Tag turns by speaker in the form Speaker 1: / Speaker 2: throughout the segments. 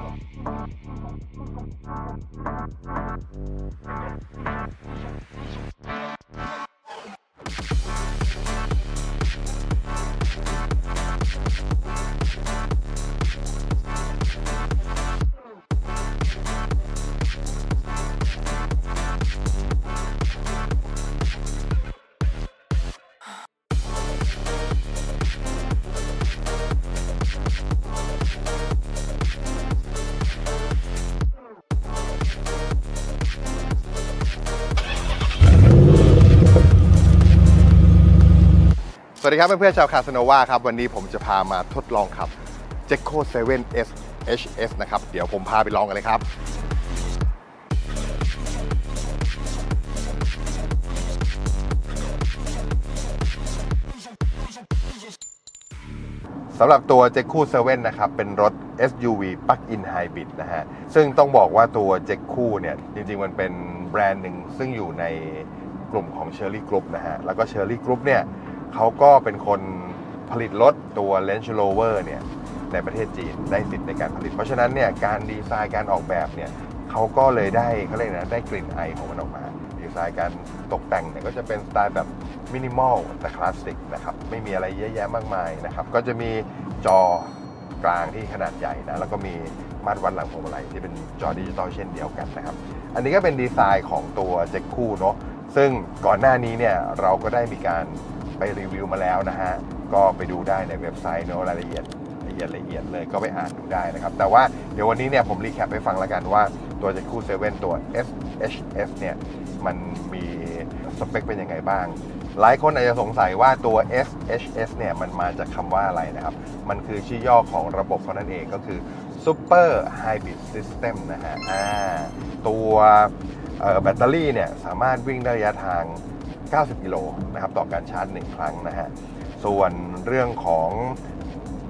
Speaker 1: Thank you. วัสดีครับเพื่อนๆชาวคาสโนวาครับ วันนี้ผมจะพามาทดลองขับ j e c o 7 S HS นะครับ เดี๋ยวผมพาไปลองกันเลยครับสำหรับตัว j e c o 7นะครับ เป็นรถ SUV Plug-in Hybrid นะฮะ ซึ่งต้องบอกว่าตัว j e c o เนี่ย จริงๆ มันเป็นแบรนด์หนึ่งซึ่งอยู่ในกลุ่มของ Cherry Group นะฮะ แล้วก็ Cherry Group เนี่ย เขาก็เป็นคนผลิตรถตัว Range Rover เนี่ยในประเทศจีนได้สิทธิ์ในการผลิต เพราะฉะนั้นเนี่ยการดีไซน์การออกแบบเนี่ยเขาก็เลยได้เขาเรียกนะได้กลิ่นไอของมันออกมา ดีไซน์การตกแต่งเนี่ยก็จะเป็นสไตล์แบบมินิมอลแต่คลาสสิกนะครับไม่มีอะไรเยอะแยะมากมายนะครับก็จะมีจอกลางที่ขนาดใหญ่นะแล้วก็มีมาตรวัดหลังพวงมาลัยที่เป็นจอดิจิตอลเช่นเดียวกันนะครับ อันนี้ก็เป็นดีไซน์ของตัวเจ็กคู่เนาะซึ่งก่อนหน้านี้เนี่ยเราก็ได้มีการ ไปรีวิวมาแล้วนะฮะ ก็ไปดูได้ในเว็บไซต์เนาะรายละเอียดละเอียดละเอียดเลยก็ไปอ่านดูได้นะครับ แต่ว่าเดี๋ยววันนี้เนี่ยผมรีแคปให้ฟังล้วกันว่าตัวเจ็กคู่7ตัว SHS เนี่ยมันมีสเปคเป็นยังไงบ้าง หลายคนอาจจะสงสัยว่าตัว SHS เนี่ยมันมาจากคำว่าอะไรนะครับ มันคือชื่อย่อของระบบเขานั่นเองก็คือ Super Hybrid System นะฮะตัวแบตเตอรี่เนี่ยสามารถวิ่งได้ระยะทาง 90 กิโลนะครับต่อการชาร์จ 1 ครั้งนะฮะ ส่วนเรื่องของ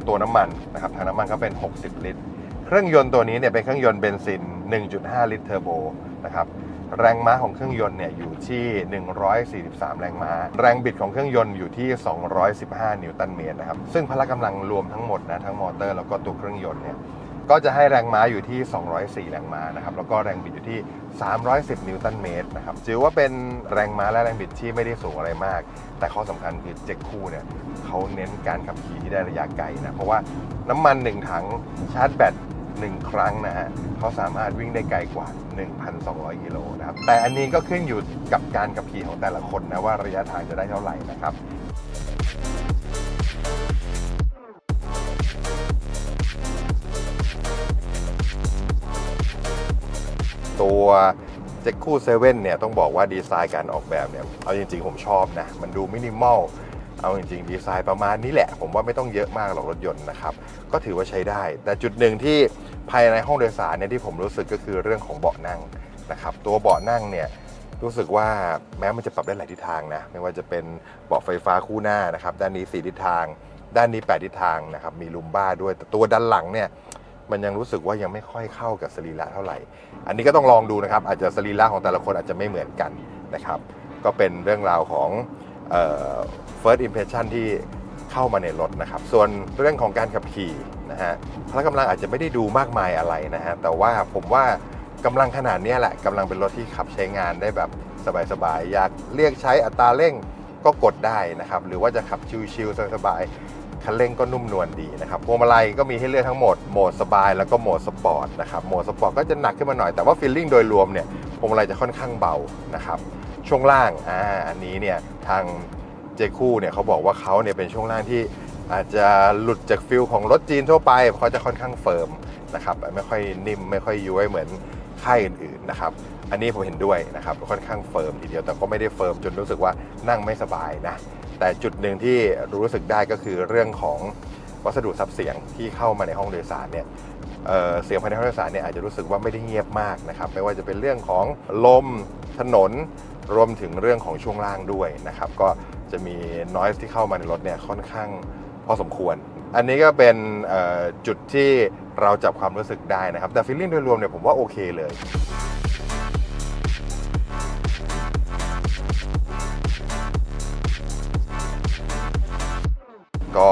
Speaker 1: ตัวน้ำมันนะครับทางน้ำมันก็เป็น 60 ลิตร เครื่องยนต์ตัวนี้เนี่ยเป็นเครื่องยนต์เบนซิน 1.5 ลิตรเทอร์โบนะครับแรงม้าของเครื่องยนต์เนี่ยอยู่ที่ 143 แรงม้า แรงบิดของเครื่องยนต์อยู่ที่ 215 นิวตันเมตรนะครับ ซึ่งพละกำลังรวมทั้งหมดนะทั้งมอเตอร์แล้วก็ตัวเครื่องยนต์เนี่ย ก็จะให้แรงม้าอยู่ที่ 204 แรงม้านะครับแล้วก็แรงบิดอยู่ที่ 310 นิวตันเมตรนะครับถือว่าเป็นแรงม้าและแรงบิดที่ไม่ได้สูงอะไรมาก แต่ข้อสำคัญคือเจ็กคู่เนี่ยเขาเน้นการขับขี่ที่ได้ระยะไกลนะเพราะว่าน้ำมัน 1 ถังชาร์จแบต1 ครั้งนะฮะเขาสามารถวิ่งได้ไกลกว่า 1,200 กิโลนะครับแต่อันนี้ก็ขึ้นอยู่กับการขับขี่ของแต่ละคนนะว่าระยะทางจะได้เท่าไหร่นะครับ ตัวเจ็กคู่เซเว่นเนี่ยต้องบอกว่าดีไซน์การออกแบบเนี่ยเอาจริงๆ ผมชอบนะ มันดูมินิมอลเอาจริงๆ ดีไซน์ประมาณนี้แหละ ผมว่าไม่ต้องเยอะมากหรอกรถยนต์นะครับ ก็ถือว่าใช้ได้ แต่จุดหนึ่งที่ภายในห้องโดยสารเนี่ยที่ผมรู้สึกก็คือเรื่องของเบาะนั่งนะครับตัวเบาะนั่งเนี่ยรู้สึกว่าแม้มันจะปรับได้หลายทิศทางนะไม่ว่าจะเป็นเบาะไฟฟ้าคู่หน้านะครับด้านนี้4ทิศทาง ด้านนี้8ทิศทางนะครับมีลุมบ้าด้วยแต่ตัวด้านหลังเนี่ย มันยังรู้สึกว่ายังไม่ค่อยเข้ากับสรีระเท่าไหร่ อันนี้ก็ต้องลองดูนะครับ อาจจะสรีระของแต่ละคนอาจจะไม่เหมือนกันนะครับ ก็เป็นเรื่องราวของเอ่อ first impression ที่เข้ามาในรถนะครับ ส่วนเรื่องของการขับขี่นะฮะพละกำลังอาจจะไม่ได้ดูมากมายอะไรนะฮะ แต่ว่าผมว่ากำลังขนาดนี้แหละกำลังเป็นรถที่ขับใช้งานได้แบบสบายๆ อยากเรียกใช้อัตราเร่งก็กดได้นะครับ หรือว่าจะขับชิลๆสบาย คันเร่งก็นุ่มนวลดีนะครับพวงมาลัยก็มีให้เลือกทั้งหมดโหมดสบายแล้วก็โหมดสปอร์ตนะครับโหมดสปอร์ตก็จะหนักขึ้นมาหน่อยแต่ว่าฟีลลิ่งโดยรวมเนี่ยพวงมาลัยจะค่อนข้างเบานะครับช่วงล่างอ่าอันนี้เนี่ยทางเจคู่เนี่ยเขาบอกว่าเขาเนี่ยเป็นช่วงล่างที่อาจจะหลุดจากฟิลของรถจีนทั่วไปเพราะเขาจะค่อนข้างเฟิร์มนะครับไม่ค่อยนิ่มไม่ค่อยย้วยเหมือนค่ายอื่นๆนะครับอันนี้ผมเห็นด้วยนะครับค่อนข้างเฟิร์มทีเดียวแต่ก็ไม่ได้เฟิร์มจนรู้สึกว่านั่งไม่สบายนะ แต่จุดหนึ่งที่รู้สึกได้ก็คือเรื่องของวัสดุซับเสียงที่เข้ามาในห้องโดยสารเนี่ยเเสียงภายในห้องโดยสารเนี่ยอาจจะรู้สึกว่าไม่ได้เงียบมากนะครับไม่ว่าจะเป็นเรื่องของลมถนนรวมถึงเรื่องของช่วงล่างด้วยนะครับก็จะมีน i s e ที่เข้ามาในรถเนี่ยค่อนข้างพอสมควร อันนี้ก็เป็นจุดที่เราจับความรู้สึกได้นะครับ แต่ฟีลลิ่งโดยรวมเนี่ยผมว่าโอเคเลย ก็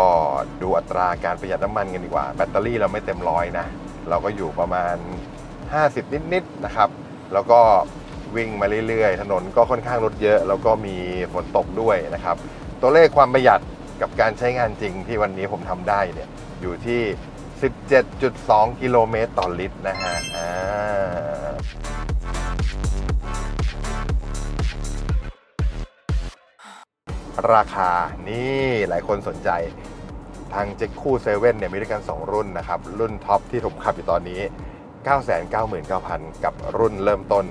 Speaker 1: ดูอัตราการประหยัดน้ำมันกันดีกว่า แบตเตอรี่เราไม่เต็มร้อยนะ เราก็อยู่ประมาณ 50 นิดๆนะครับ แล้วก็วิ่งมาเรื่อยๆ ถนนก็ค่อนข้างรถเยอะ แล้วก็มีฝนตกด้วยนะครับ ตัวเลขความประหยัดกับการใช้งานจริงที่วันนี้ผมทำได้เนี่ยอยู่ที่ 17.2 กิโลเมตรต่อลิตรนะฮะอ่า ราคานี่หลายคนสนใจทางเจ็คคู่เซเว่นเนี่ยมีด้วยกัน 2 รุ่นนะครับ รุ่นท็อปที่ผมขับอยู่ตอนนี้ 999,000 กับรุ่นเริ่มต้น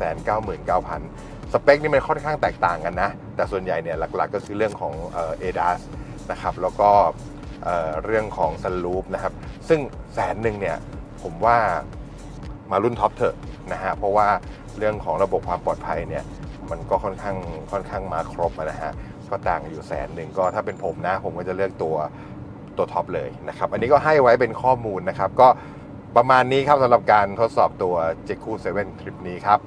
Speaker 1: 899,000 สเปคนี่มันค่อนข้างแตกต่างกันนะ แต่ส่วนใหญ่เนี่ยหลักๆก็คือเรื่องของเอ่อ ADAS นะครับแล้วก็เเรื่องของ Sunroof นะครับ ซึ่งแสนหนึ่งเนี่ยผมว่ามารุ่นท็อปเถอะนะฮะเพราะว่าเรื่องของระบบความปลอดภัยเนี่ยมันก็ค่อนข้างค่อนข้างมาครบนะฮะ ก็ต่างอยู่แสนหนึ่งก็ถ้าเป็นผมนะ ผมก็จะเลือกตัวตัวท็อปเลยนะครับ อันนี้ก็ให้ไว้เป็นข้อมูลนะครับ ก็ประมาณนี้ครับสำหรับการทดสอบตัวเจคูเซเว่นทริปนี้ครับ